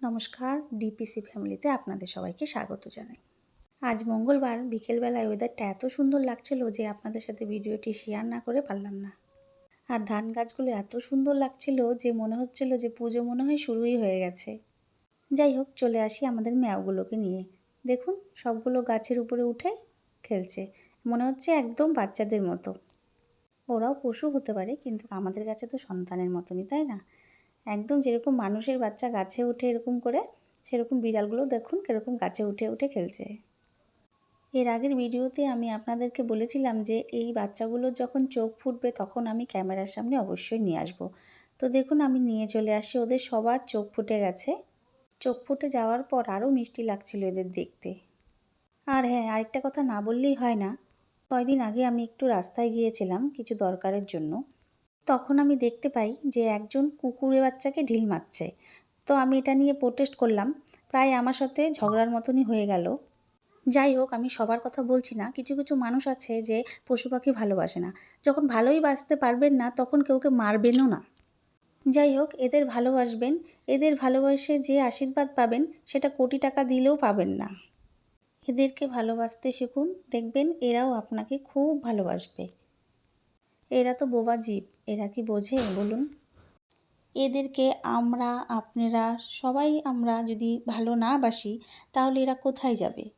নমস্কার ডিপিসি ফ্যামিলিতে আপনাদের সবাইকে স্বাগত জানাই। আজ মঙ্গলবার বিকেলবেলায় ওয়েদারটা এত সুন্দর লাগছিল যে আপনাদের সাথে ভিডিওটি শেয়ার না করে পারলাম না। আর ধান গাছগুলো এত সুন্দর লাগছিল যে মনে হচ্ছিল যে পুজো মনে হয় শুরুই হয়ে গেছে। যাই হোক, চলে আসি আমাদের ম্যাওগুলোকে নিয়ে। দেখুন, সবগুলো গাছের উপরে উঠে খেলছে। মনে হচ্ছে একদম বাচ্চাদের মতো। ওরাও পশু হতে পারে, কিন্তু আমাদের কাছে তো সন্তানের মতনই, তাই না? একদম যেরকম মানুষের বাচ্চা গাছে উঠে এরকম করে, সেরকম বিড়ালগুলো দেখুন কীরকম গাছে উঠে উঠে খেলছে। এর আগের ভিডিওতে আমি আপনাদেরকে বলেছিলাম যে, এই বাচ্চাগুলোর যখন চোখ ফুটবে তখন আমি ক্যামেরার সামনে অবশ্যই নিয়ে আসব। তো দেখুন আমি নিয়ে চলে আসি, ওদের সবার চোখ ফুটে গেছে। চোখ ফুটে যাওয়ার পর আরও মিষ্টি লাগছিল এদের দেখতে। আর হ্যাঁ আরেকটা কথা না বললেই হয় না। কয়দিন আগে আমি একটু রাস্তায় গিয়েছিলাম কিছু দরকারের জন্য। তখন আমি দেখতে পাই যে একজন কুকুরের বাচ্চাকে ঢিল মারছে। তো আমি এটা নিয়ে প্রোটেস্ট করলাম। প্রায় আমার সাথে ঝগড়ার মতনই হয়ে গেল। যাই হোক, আমি সবার কথা বলছি না। কিছু কিছু মানুষ আছে যে পশু পাখি ভালোবাসে না। যখন ভালোই বাঁচতে পারবেন না, তখন কেউকে মারবেনও না। যাই হোক, এদের ভালোবাসবেন। এদের ভালোবাসে যে আশীর্বাদ পাবেন, সেটা কোটি টাকা দিলেও পাবেন না। এদেরকে ভালোবাসতে শিখুন। দেখবেন এরাও আপনাকে খুব ভালোবাসবে। এরা তো বোবা জীব, এরা কি বোঝে, বলুন? এদেরকে আমরা, আপনারা, সবাই আমরা যদি ভালো না বাসি, তাহলে এরা কোথায় যাবে?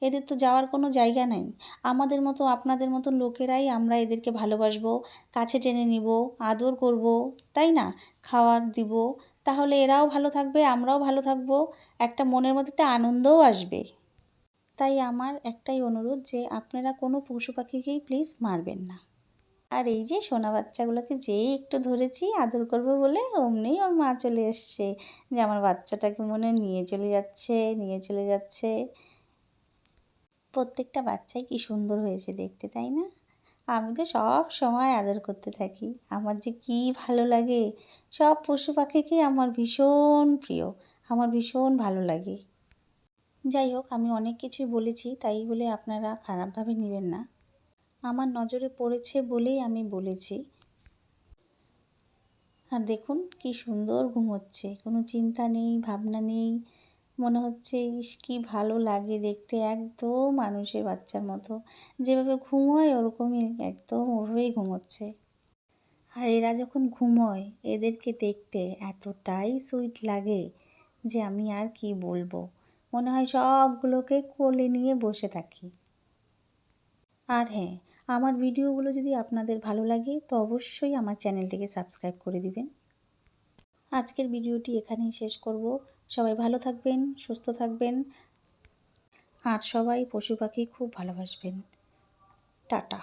এদের তো যাওয়ার কোনো জায়গা নাই। আমাদের মতো, আপনাদের মতো লোকেরাই আমরা এদেরকে ভালোবাসবো, কাছে টেনে নিব, আদর করব, তাই না? খাওয়ার দিব, তাহলে এরাও ভালো থাকবে, আমরাও ভালো থাকব, একটা মনের মধ্যে একটা আনন্দও আসবে। তাই আমার একটাই অনুরোধ যে, আপনারা কোনো পশু পাখিকেই প্লিজ মারবেন না। আর এই যে সোনা বাচ্চাগুলোকে যেই একটু ধরেছি, আদর করব বলে অমনি ওর মা চলে এসছে। যে আমার বাচ্চাটাকে মনে নিয়ে চলে যাচ্ছে, নিয়ে চলে যাচ্ছে। প্রত্যেকটা বাচ্চাই কি সুন্দর হয়েছে দেখতে, তাই না? আমি তো সব সময় আদর করতে থাকি। আমার যে কি ভালো লাগে! সব পশু পাখিকে আমার ভীষণ প্রিয়। আমার ভীষণ ভালো লাগে। যাই হোক, আমি অনেক কিছুই বলেছি, তাই বলে আপনারা খারাপভাবে নেবেন না। আমার নজরে পড়েছে বলেই আমি বলেছি। আর দেখুন কি সুন্দর ঘুমোচ্ছে। কোনো চিন্তা নেই, ভাবনা নেই। মনে হচ্ছে, ইস, কি ভালো লাগে দেখতে একদম মানুষের বাচ্চার মতো। যেভাবে ঘুমোয়, ওরকমই একদম ওভাবেই ঘুমোচ্ছে। আর এরা যখন ঘুমোয়, এদেরকে দেখতে এতটাই সুইট লাগে যে আমি আর কি বলব। মনে হয় সবগুলোকে কোলে নিয়ে বসে থাকি। আর হ্যাঁ আমার ভিডিওগুলো যদি আপনাদের ভালো লাগে, তো অবশ্যই আমার চ্যানেলটিকে সাবস্ক্রাইব করে দিবেন। আজকের ভিডিওটি এখানেই শেষ করব। সবাই ভালো থাকবেন, সুস্থ থাকবেন। আর সবাই পশু পাখি খুব ভালোবাসবেন। টাটা।